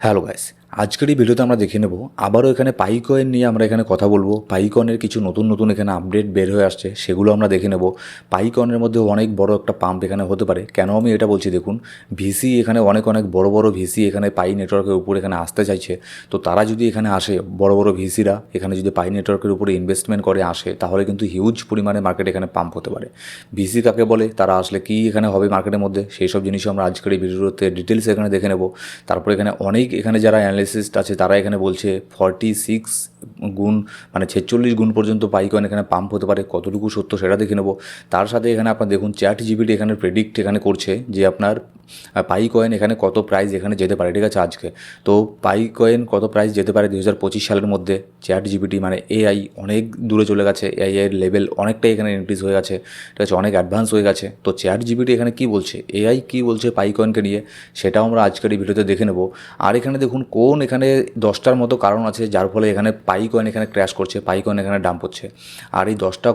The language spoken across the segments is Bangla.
হ্যালো গাইস আজকের এই ভিডিওতে আমরা দেখে নেব, আবারও এখানে পাইকয়েন নিয়ে আমরা এখানে কথা বলব। পাই কয়েনের কিছু নতুন নতুন এখানে আপডেট বের হয়ে আসছে, সেগুলো আমরা দেখে নেব। পাই কয়েনের মধ্যে অনেক বড় একটা পাম্প এখানে হতে পারে। কেন আমি এটা বলছি দেখুন ভিসি এখানে অনেক অনেক বড় বড় ভিসি এখানে পাই নেটওয়ার্কের উপর এখানে আসতে চাইছে। তো তারা যদি এখানে আসে, বড় বড় ভিসিরা এখানে যদি পাই নেটওয়ার্কের উপরে ইনভেস্টমেন্ট করে আসে, তাহলে কিন্তু হিউজ পরিমাণে মার্কেট এখানে পাম্প হতে পারে। ভিসি কাকে বলে, তারা আসলে কি এখানে হবে মার্কেটের মধ্যে, সেই সব জিনিসও আমরা আজকের এই ভিডিওতে ডিটেলস এখানে দেখে নেব। তারপর এখানে অনেক এখানে যারা অ্যানালিসিস্ট আছে, তারা এখানে বলছে ফর্টি সিক্স গুণ মানে ছেচল্লিশ গুণ পর্যন্ত পাইকন এখানে পাম্প হতে পারে, কতটুকু সত্য সেটা দেখে নেব। তার সাথে এখানে আপনার দেখুন চ্যাট জিবিটি এখানে প্রেডিক্ট এখানে করছে যে আপনার পাই কয়েন এখানে কত প্রাইস এখানে যেতে পারে, ঠিক আছে আজকে? তো পাই কয়েন কত প্রাইস যেতে পারে দুই হাজার পঁচিশ সালের মধ্যে? চ্যাট জিবিটি মানে এআই অনেক দূরে চলে গেছে এআই এর লেভেল অনেকটাই এখানে ইনক্রিজ হয়ে গেছে, ঠিক আছে, অনেক অ্যাডভান্স হয়ে গেছে। তো চ্যাট জিবিটি এখানে কী বলছে? এআই কী বলছে পাই কয়েনকে নিয়ে? সেটাও আমরা আজকের এই ভিডিওতে দেখে নেব। আর এখানে দেখুন কোন এখানে দশটার মতো কারণ আছে, যার ফলে এখানে পাই কয়েন এখানে ক্র্যাশ করছে, পাই কয়েন এখানে ডাম্প হচ্ছে। আর এই দশটা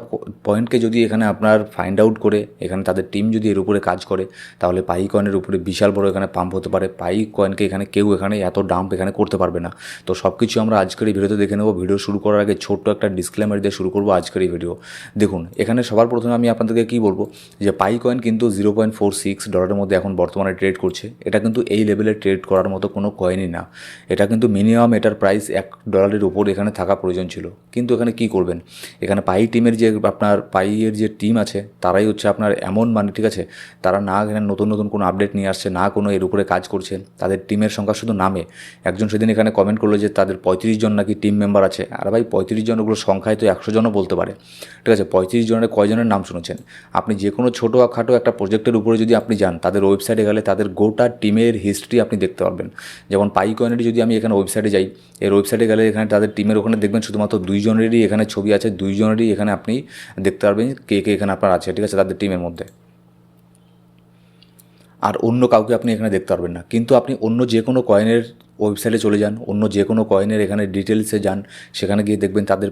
পয়েন্টকে যদি এখানে আপনার ফাইন্ড আউট করে, এখানে তাদের টিম যদি এর উপরে কাজ করে, তাহলে পাই কয়েনের উপরে বিশাল বড় এখানে পাম্প হতে পারে, পাই কয়েনকে এখানে, কেউ এখানে এত ডাম্প এখানে করতে পারবে না। তো সব কিছু আমরা আজকের এই ভিডিওতে দেখে নেব। ভিডিও শুরু করার আগে ছোট্ট একটা ডিসক্লেমার দিয়ে শুরু করব আজকের এই ভিডিও দেখুন, এখানে সবার প্রথমে আমি আপনাদেরকে কী বলব? যে পাই কয়েন কিন্তু জিরো পয়েন্ট ফোর সিক্স ডলারের মধ্যে এখন বর্তমানে ট্রেড করছে। এটা কিন্তু এই লেভেলে ট্রেড করার মতো কোনো কয়েনই না। এটা কিন্তু মিনিমাম এটার প্রাইস এক ডলারের উপর এখানে থাকা প্রয়োজন ছিল। কিন্তু এখানে কি করবেন? এখানে পাই টিমের যে আপনার পাইয়ের যে টিম আছে, তারাই হচ্ছে আপনার এমন মানে ঠিক আছে? তারা না এখানে নতুন নতুন কোনো আপডেট নিয়ে আসছে, না কোনো এর উপরে কাজ করছে তাদের টিমের সংখ্যা শুধু নামে। একজন সেদিন এখানে কমেন্ট করল যে, তাদের পঁয়ত্রিশ জন নাকি টিম মেম্বার আছে? আর ভাই, পঁয়ত্রিশ জন ওগুলো সংখ্যায় তো একশো জনও বলতে পারে। ঠিক আছে, পঁয়ত্রিশ জনের কয়জনের নাম শুনেছেন? আপনি যে কোনো ছোটো খাটো একটা প্রজেক্টের উপরে যদি আপনি যান, তাদের ওয়েবসাইটে গেলে তাদের গোটা টিমের হিস্ট্রি আপনি দেখতে পারবেন। যেমন পাই কয়েনের যদি আমি এখানে ওয়েবসাইটে যাই, এর ওয়েবসাইটে গেলে এখানে তাদের টিমের ওখানে দেখবেন শুধুমাত্র দুইজনেরই এখানে ছবি আছে দুইজনেরই এখানে আপনি দেখতে পারবেন কে কে এখানে আপনার আছে, ঠিক আছে, তাদের টিমের মধ্যে। আর অন্য কাউকে আপনি এখানে দেখতে পারবেন না। কিন্তু আপনি অন্য যে কোনো কয়েনের ওয়েবসাইটে চলে যান, অন্য যে কোনো কয়েনের এখানে ডিটেলসে যান, সেখানে গিয়ে দেখবেন তাদের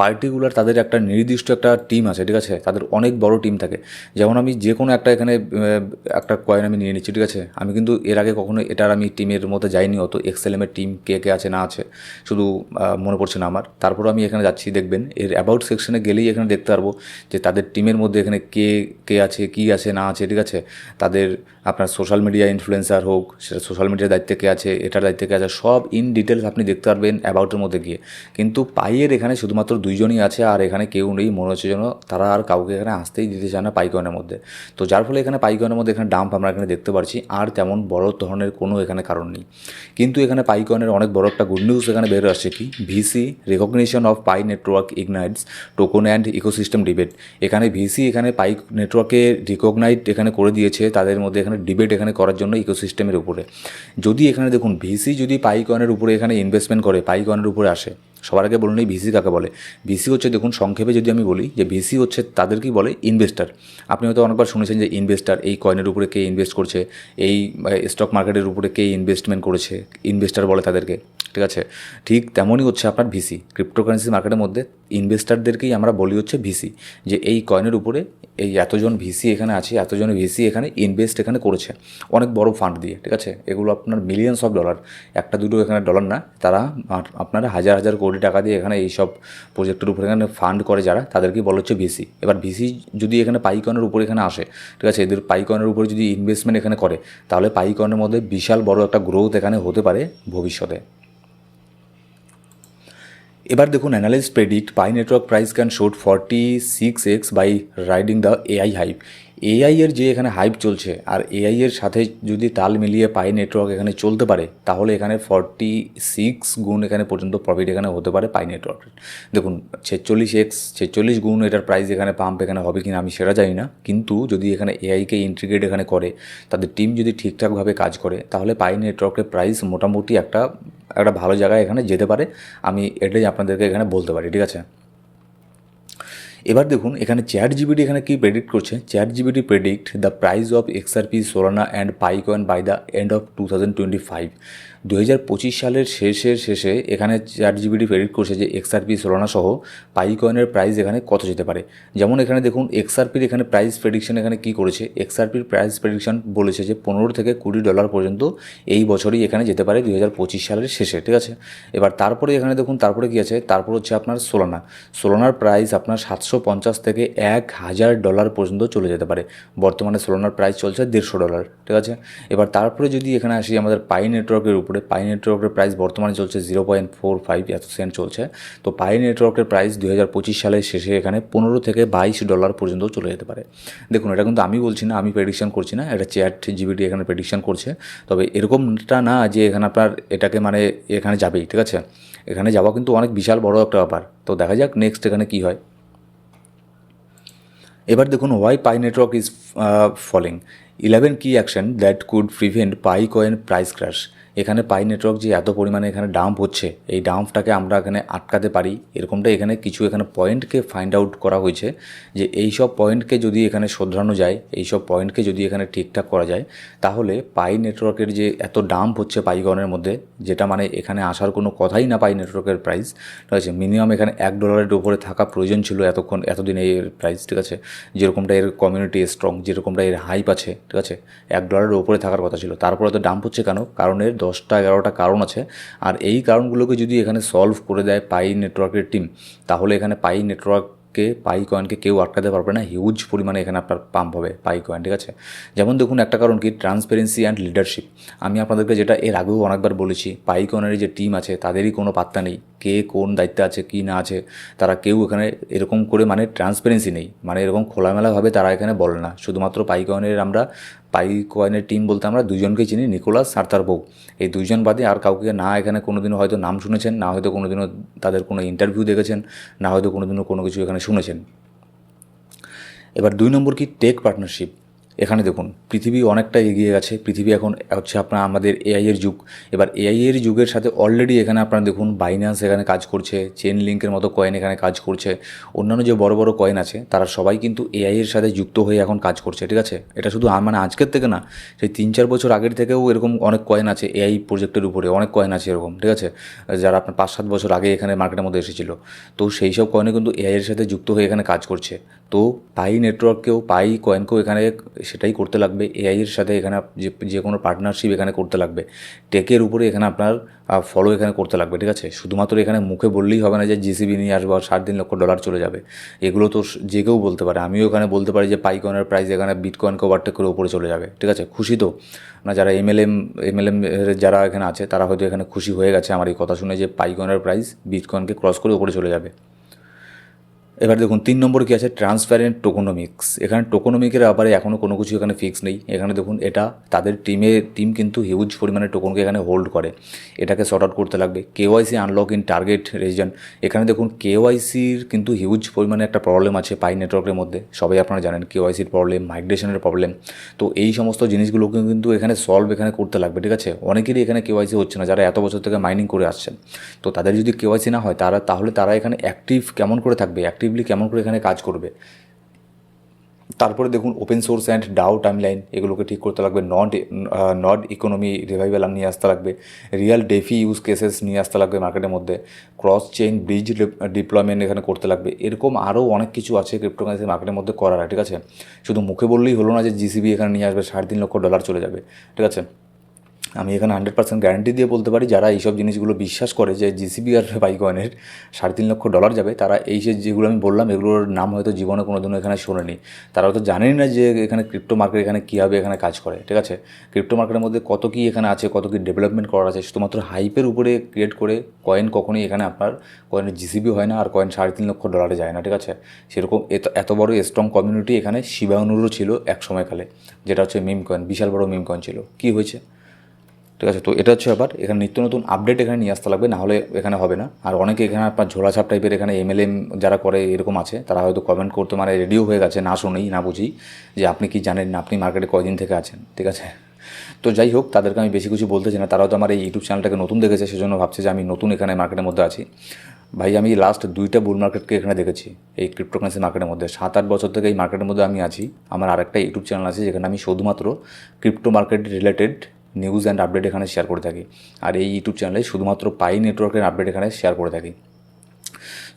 পার্টিকুলার তাদের একটা নির্দিষ্ট একটা টিম আছে, ঠিক আছে? তাদের অনেক বড় টিম থাকে। যেমন আমি যে কোনো একটা এখানে একটা কয়েন আমি নিয়ে নিচ্ছি, ঠিক আছে? আমি কিন্তু এর আগে কখনো এটার আমি টিমের মধ্যে যাইনি, অত এক্সেলেমের টিম কে কে আছে, না আছে, শুধু মনে পড়ছে না আমার। তারপর আমি এখানে যাচ্ছি, দেখবেন, এর অ্যাবাউট সেকশনে গেলেই এখানে দেখতে পারব যে তাদের টিমের মধ্যে এখানে কে কে আছে, কী আছে, না আছে, ঠিক আছে? তাদের আপনার সোশ্যাল মিডিয়া ইনফ্লুয়েন্সার হোক, সেটা সোশ্যাল মিডিয়ার দায়িত্বে কে আছে, এটার দায়িত্বে কে আছে, সব ইন ডিটেলস আপনি দেখতে পারবেন অ্যাবাউটের মধ্যে গিয়ে। কিন্তু পাইয়ের এখানে শুধুমাত্র দুইজনই আছে আর এখানে কেউ নেই, মনে হচ্ছে যেন তারা আর কাউকে এখানে আসতেই দিতে চায় না পাইকনের মধ্যে। তো যার ফলে এখানে পাইকনের মধ্যে এখানে ডাম্প আমরা এখানে দেখতে পারছি, আর তেমন বড় ধরনের কোনো এখানে কারণ নেই। কিন্তু এখানে পাইকনের অনেক বড় একটা গুড নিউজ এখানে বের আসছে কি? VC recognition of Pi network ignites token and ecosystem debate এখানে ভিসি এখানে পাই নেটওয়ার্কে রিকগনাইট এখানে করে দিয়েছে, তাদের মধ্যে এখানে ডিবেট এখানে করার জন্য ইকোসিস্টেমের উপরে। যদি এখানে দেখুন ভিসি যদি পাইকনের উপরে এখানে ইনভেস্টমেন্ট করে পাইকনের উপরে আসে সবার আগে বলুন এই ভিসি কাকে বলে। ভিসি হচ্ছে দেখুন, সংক্ষেপে যদি আমি বলি যে ভিসি হচ্ছে তাদেরকেই বলে ইনভেস্টার আপনি হয়তো অনেকবার শুনেছেন যে ইনভেস্টার এই কয়েনের উপরে কে ইনভেস্ট করছে, এই স্টক মার্কেটের উপরে কে ইনভেস্টমেন্ট করেছে ইনভেস্টার বলে তাদেরকে, ঠিক আছে? ঠিক তেমনই হচ্ছে আপনার ভিসি। ক্রিপ্টোকারেন্সি মার্কেটের মধ্যে ইনভেস্টারদেরকেই আমরা বলি হচ্ছে ভিসি, যে এই কয়েনের উপরে এই এতজন ভিসি এখানে আছে, এতজন ভিসি এখানে ইনভেস্ট এখানে করেছে। অনেক বড় ফান্ড দিয়ে, ঠিক আছে? এগুলো আপনার মিলিয়ন্স অফ ডলার একটা দুটো এখানে ডলার না, তারা আপনারা হাজার হাজার কোটি টাকা দিয়ে এখানে এইসব প্রজেক্টের উপরে এখানে ফান্ড করে যারা তাদেরকে বলা হচ্ছে ভিসি এবার ভিসি যদি এখানে পাইকনের উপরে এখানে আসে, ঠিক আছে? এদের পাইকনের উপরে যদি ইনভেস্টমেন্ট এখানে করে, তাহলে পাইকনের মধ্যে বিশাল বড় একটা গ্রোথ এখানে হতে পারে ভবিষ্যতে। এবার দেখুন analyst predict Pi network price can shoot forty six X by riding the AI hype AI এর যে এখানে হাইপ চলছে, আর এআই এর সাথে যদি তাল মিলিয়ে পাই নেটওয়ার্ক এখানে চলতে পারে, তাহলে এখানে ফর্টি সিক্স গুণ এখানে পর্যন্ত প্রফিট এখানে হতে পারে পাই নেটওয়ার্ক দেখুন, ছেচল্লিশ এক্স ছেচল্লিশ গুণ এটার প্রাইস এখানে পাম্প এখানে হবে কিনা আমি সেটা জানি না, কিন্তু যদি এখানে এআইকে ইন্টিগ্রেট এখানে করে, তাদের টিম যদি ঠিকঠাকভাবে কাজ করে, তাহলে পাই নেটওয়ার্কের প্রাইস মোটামুটি একটা একটা ভালো জায়গায় এখানে যেতে পারে, আমি এটাই আপনাদেরকে এখানে বলতে পারি, ঠিক আছে? এবার দেখুন, এখানে চ্যাট জিবিটি এখানে কী প্রেডিক্ট করছে? ChatGPT predict the price of XRP Solana and Pi coin by the end of two thousand twenty five দু হাজার পঁচিশ সালের শেষের শেষে এখানে চ্যাট জিবিটি প্রেডিক্ট করছে যে এক্সআরপি সোলানা সহ পাইকয়েনের প্রাইস এখানে কত যেতে পারে। যেমন এখানে দেখুন এক্সআরপির এখানে প্রাইস প্রেডিকশন এখানে কি করেছে? এক্সআরপির প্রাইস প্রেডিকশন বলেছে যে পনেরো থেকে কুড়ি ডলার পর্যন্ত এই বছরই এখানে যেতে পারে দুই হাজার পঁচিশ সালের শেষে, ঠিক আছে? এবার তারপরে এখানে দেখুন, তারপরে কী আছে? তারপর হচ্ছে আপনার সোলানা সোলানার প্রাইস আপনার সাতশো পঞ্চাশ থেকে এক হাজার ডলার পর্যন্ত চলে যেতে পারে। বর্তমানে সোলানার প্রাইস চলছে দেড়শো ডলার ঠিক আছে? এবার তারপরে যদি এখানে আসি আমাদের পাই নেটওয়ার্কের উপরে পাই নেটওয়ার্কের প্রাইস বর্তমানে চলছে জিরো পয়েন্ট ফোর ফাইভ এত সেন্ট চলছে। তো পাই নেটওয়ার্কের প্রাইস দু হাজার পঁচিশ সালের শেষে এখানে পনেরো থেকে বাইশ ডলার পর্যন্ত চলে যেতে পারে। দেখুন, এটা কিন্তু আমি বলছি না, আমি প্রেডিকশন করছি না, এটা চ্যাট জিবিটি এখানে প্রেডিকশন করছে। তবে এরকমটা না যে এখানে আপনার এটাকে মানে এখানে যাবেই, ঠিক আছে? এখানে যাওয়া কিন্তু অনেক বিশাল বড় একটা ব্যাপার। তো দেখা যাক নেক্সট এখানে কী হয়। এবার দেখুন why Pi network is falling eleven key action that could prevent Pi coin price crash এখানে পাই নেটওয়ার্ক যে এত পরিমাণে এখানে ডাম্প হচ্ছে, এই ডাম্পটাকে আমরা এখানে আটকাতে পারি। এরকমটা এখানে কিছু এখানে পয়েন্টকে ফাইন্ড আউট করা হয়েছে যে এই সব পয়েন্টকে যদি এখানে শোধরানো যায়, এই সব পয়েন্টকে যদি এখানে ঠিকঠাক করা যায়, তাহলে পাই নেটওয়ার্কের যে এত ডাম্প হচ্ছে পাইগনের মধ্যে, যেটা মানে এখানে আসার কোনো কথাই না পাই নেটওয়ার্কের প্রাইস ঠিক আছে? মিনিমাম এখানে এক ডলারের উপরে থাকা প্রয়োজন ছিল এতক্ষণ, এতদিন এর প্রাইস ঠিক আছে? যেরকমটা এর কমিউনিটি স্ট্রং যেরকমটা এর হাইপ আছে, ঠিক আছে? এক ডলারের উপরে থাকার কথা ছিল। তারপরে তো ডাম্প হচ্ছে কেন? কারণ এর দশটা, এগারোটা কারণ আছে। আর এই কারণগুলোকে যদি এখানে সলভ করে দেয় পাই নেটওয়ার্কের টিম তাহলে এখানে পাই নেটওয়ার্ক কে পাই কয়েনকে কেউ আটকাতে পারবে না। হিউজ পরিমাণে এখানে আপনার পাম্প হবে পাই কয়েন ঠিক আছে? যেমন দেখুন একটা কারণ কি? ট্রান্সপারেন্সি অ্যান্ড লিডারশিপ আমি আপনাদেরকে যেটা এর আগেও অনেকবার বলেছি পাই কয়েনের যে টিম আছে, তাদেরই কোনো পাত্তা নেই। কে কোন দায়িত্বে আছে, কি না আছে, তারা কেউ এখানে এরকম করে মানে ট্রান্সপারেন্সি নেই। মানে এরকম খোলামেলাভাবে তারা এখানে বলে না। শুধুমাত্র পাই কয়েনের আমরা, পাই কয়েনের টিম বলতে আমরা দুজনকে চিনি নিকোলাস আর তার বউ। এই দুইজন বাদে আর কাউকে না এখানে কোনোদিনও হয়তো নাম শুনেছেন, না হয়তো কোনোদিনও তাদের কোনো ইন্টারভিউ দেখেছেন, না হয়তো কোনোদিনও কোনো কিছু এখানে শুনেছেন। এবার দুই নম্বর কি? টেক পার্টনারশিপ এখানে দেখুন, পৃথিবী অনেকটা এগিয়ে গেছে। পৃথিবী এখন হচ্ছে আপনার আমাদের এআইয়ের যুগ। এবার এআইয়ের যুগের সাথে অলরেডি এখানে আপনারা দেখুন বাইন্যান্স এখানে কাজ করছে চেন লিঙ্কের মতো কয়েন এখানে কাজ করছে। অন্যান্য যে বড় বড় কয়েন আছে, তারা সবাই কিন্তু এআইয়ের সাথে যুক্ত হয়ে এখন কাজ করছে, ঠিক আছে? এটা শুধু মানে আজকের থেকে না, সেই তিন চার বছর আগের থেকেও এরকম অনেক কয়েন আছে এআই প্রজেক্টের উপরে, অনেক কয়েন আছে এরকম, ঠিক আছে? যারা আপনার পাঁচ সাত বছর আগে এখানে মার্কেটের মধ্যে এসেছিল। তো সেই সব কয়েনে কিন্তু এআইয়ের সাথে যুক্ত হয়ে এখানে কাজ করছে। তো পাই নেটওয়ার্ককেও পাই কয়েনকেও এখানে সেটাই করতে লাগবে। এআই এর সাথে এখানে যে যে কোনো পার্টনারশিপ এখানে করতে লাগবে। টেকের উপরে এখানে আপনার ফলো এখানে করতে লাগবে, ঠিক আছে? শুধুমাত্র এখানে মুখে বললেই হবে না যে জিসিবি নিয়ে আসব আর সাত তিন লক্ষ ডলার চলে যাবে। এগুলো তো যে কেউ বলতে পারে। আমিও এখানে বলতে পারি যে পাই কয়েনের প্রাইস এখানে বিটকয়েনকে ওভারটেক করে উপরে চলে যাবে, ঠিক আছে? খুশি তো? না, যারা এমএলএম এমএলএম যারা এখানে আছে, তারা হয়তো এখানে খুশি হয়ে গেছে আমার এই কথা শুনে যে পাই কয়েনের প্রাইস বিটকয়েনকে ক্রস করে উপরে চলে যাবে। এবার দেখুন, তিন নম্বর কি আছে? ট্রান্সপারেন্ট টোকোনমিক্স এখানে টোকোনমিকের ব্যাপারে এখনও কোনো কিছু এখানে ফিক্স নেই। এখানে দেখুন, এটা তাদের টিমে টিম কিন্তু হিউজ পরিমাণে টোকনকে এখানে হোল্ড করে। এটাকে শর্ট আউট করতে লাগবে। KYC unlock in target reason এখানে দেখুন কেওয়াইসির কিন্তু হিউজ পরিমাণে একটা প্রবলেম আছে পাই নেটওয়ার্কের মধ্যে। সবাই আপনারা জানেন কেওয়াইসির প্রবলেম মাইগ্রেশনের প্রবলেম তো এই সমস্ত জিনিসগুলোকে কিন্তু এখানে সলভ এখানে করতে লাগবে, ঠিক আছে? অনেকেরই এখানে কেওয়াইসি হচ্ছে না, যারা এত বছর থেকে মাইনিং করে আসছেন। তো তাদের যদি কেওয়াইসি না হয়, তারা, তাহলে তারা এখানে অ্যাক্টিভ কেমন করে থাকবে? অ্যাক্টিভলি কেমন করে এখানে কাজ করবে। তারপরে দেখুন open source and DAO timeline এগুলোকে ঠিক করতে লাগবে। নট নট ইকোনমি রিভাইভাল নিয়ে আসতে লাগবে। রিয়েল ডেফি ইউজ কেসেস নিয়ে আসতে লাগবে মার্কেটের মধ্যে। ক্রস চেইন ব্রিজ ডিপ্লয়মেন্ট এখানে করতে লাগবে। এরকম আরও অনেক কিছু আছে ক্রিপ্টোকারেন্সি মার্কেটের মধ্যে করার, ঠিক আছে? শুধু মুখে বললেই হলো না যে জিসিবি এখানে নিয়ে আসবে সাড়ে তিন লক্ষ ডলার চলে যাবে, ঠিক আছে? আমি এখানে হান্ড্রেড পার্সেন্ট গ্যারান্টি দিয়ে বলতে পারি, যারা এইসব জিনিসগুলো বিশ্বাস করে যে জিসিবি আর বাইকয়েনের সাড়ে তিন লক্ষ ডলার যাবে, তারা এই যে যেগুলো আমি বললাম, এগুলোর নাম হয়তো জীবনে কোনো দিনও এখানে শোনেনি। তারা হয়তো জানেনই না যে এখানে ক্রিপ্টো মার্কেট এখানে কীভাবে এখানে কাজ করে, ঠিক আছে? ক্রিপ্টো মার্কেটের মধ্যে কত কী এখানে আছে, কত কী ডেভেলপমেন্ট করার আছে, শুধুমাত্র হাইপের উপরে ক্রিয়েট করে কয়েন কখনোই এখানে আপনার কয়েনের জিসিবি হয় না, আর কয়েন সাড়ে তিন লক্ষ ডলারে যায় না, ঠিক আছে? সেরকম এত এত বড় স্ট্রং কমিউনিটি এখানে শিবানুরও ছিল এক সময়কালে যেটা হচ্ছে মিম কয়েন বিশাল বড় মিম কয়েন ছিল। কী হয়েছে? ঠিক আছে, তো এটা হচ্ছে আবার এখানে নিত্য নতুন আপডেট এখানে নিয়ে আসতে লাগবে, নাহলে এখানে হবে না। আর অনেকে এখানে আপনার ঝোলাছাপ টাইপের এখানে এমএলএম যারা করে, এরকম আছে, তারা হয়তো কমেন্ট করতে মানে রেডিও হয়ে গেছে, না শুনেই, না বুঝি যে আপনি কি জানেন না, আপনি মার্কেটে কয়দিন থেকে আছেন, ঠিক আছে? তো যাই হোক, তাদেরকে আমি বেশি কিছু বলতে চাই না। তারাও তো আমার এই ইউটিউব চ্যানেলটাকে নতুন দেখেছে, সেজন্য ভাবছে যে আমি নতুন এখানে মার্কেটের মধ্যে আছি। ভাই, আমি লাস্ট দুইটা বুল মার্কেটকে এখানে দেখেছি, এই ক্রিপ্টোকারেন্সি মার্কেটের মধ্যে। সাত, আট বছর থেকে এই মার্কেটের মধ্যে আমি আছি। আমার আরেকটা ইউটিউব চ্যানেল আছে, যেখানে আমি শুধুমাত্র crypto market related news and update এখানে শেয়ার করে থাকি। আর এই ইউটিউব চ্যানেলে শুধুমাত্র পাই নেটওয়ার্কের আপডেট এখানে শেয়ার করে থাকি।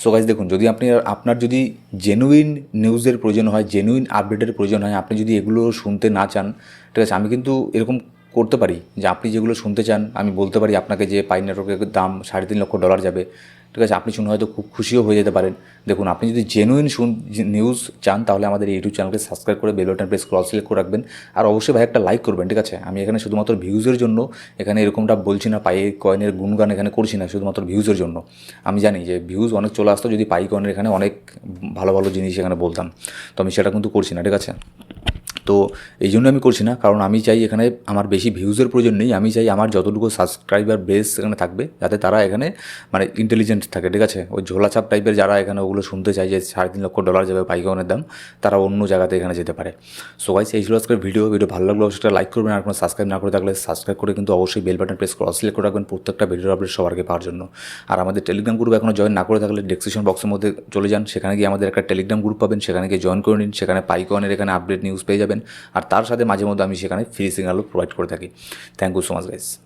সো গাইজ দেখুন, যদি আপনি, আপনার যদি জেনুইন নিউজের প্রয়োজন হয় জেনুইন আপডেটের প্রয়োজন হয়, আপনি যদি এগুলো শুনতে না চান, ঠিক আছে, আমি কিন্তু এরকম করতে পারি যে আপনি যেগুলো শুনতে চান, আমি বলতে পারি আপনাকে যে পাই নেটওয়ার্কের দাম সাড়ে তিন লক্ষ ডলার যাবে। ঠিক আছে? আপনি শুনে হয়তো খুব খুশিও হয়ে যেতে পারেন। দেখুন, আপনি যদি জেনুইন শুন নিউজ চান, তাহলে আমাদের ইউটিউব চ্যানেলকে সাবস্ক্রাইব করে bell button press cross select করে রাখবেন। আর অবশ্যই ভাই একটা লাইক করবেন, ঠিক আছে? আমি এখানে শুধুমাত্র ভিউজের জন্য, এখানে এরকমটা বলছি না, পাই কয়েনের গুণগান এখানে করছি না, শুধুমাত্র ভিউজের জন্য। আমি জানি যে ভিউজ অনেক চলে আসতো যদি পাই কয়েনের এখানে অনেক ভালো ভালো জিনিস এখানে বলতাম। তো আমি সেটা কিন্তু করছি না, ঠিক আছে? তো এই জন্য আমি করছি না। কারণ আমি চাই এখানে আমার বেশি ভিউজের প্রয়োজন নেই। আমি চাই আমার যতটুকু সাবস্ক্রাইবার বেস এখানে থাকবে, যাতে তারা এখানে মানে ইন্টেলিজেন্ট থাকে, ঠিক আছে? ওই ঝোলাছাপ টাইপের যারা এখানে ওগুলো শুনতে চায় যে সাড়ে তিন লক্ষ ডলার যাবে পাইকানের দাম, তারা অন্য জায়গাতে এখানে যেতে পারে। সো গাইস এই ছিল আজকের ভিডিও ভিডিও ভালো লাগল সেটা লাইক করবেন। আর কোনো সাবস্ক্রাইব না করে থাকলে সাবস্ক্রাইব করে কিন্তু অবশ্যই bell button press cross select করে রাখবেন প্রত্যেকটা ভিডিওর আপডেট সবার আগে পাওয়ার জন্য। আর আমাদের টেলিগ্রাম গ্রুপ এখনও জয়েন না করে থাকলে ডেসক্রিপশন বক্সের মধ্যে চলে যান। সেখানে গিয়ে আমাদের একটা টেলিগ্রাম গ্রুপ পাবেন। সেখানে গিয়ে জয়েন করে নিন। সেখানে পাইকনের এখানে আপডেট নিউজ পেয়ে যাবেন। আর তার সাথে মাঝে মধ্যে আমি সেখানে ফ্রি সিগনালও প্রোভাইড করে থাকি। Thank you so much guys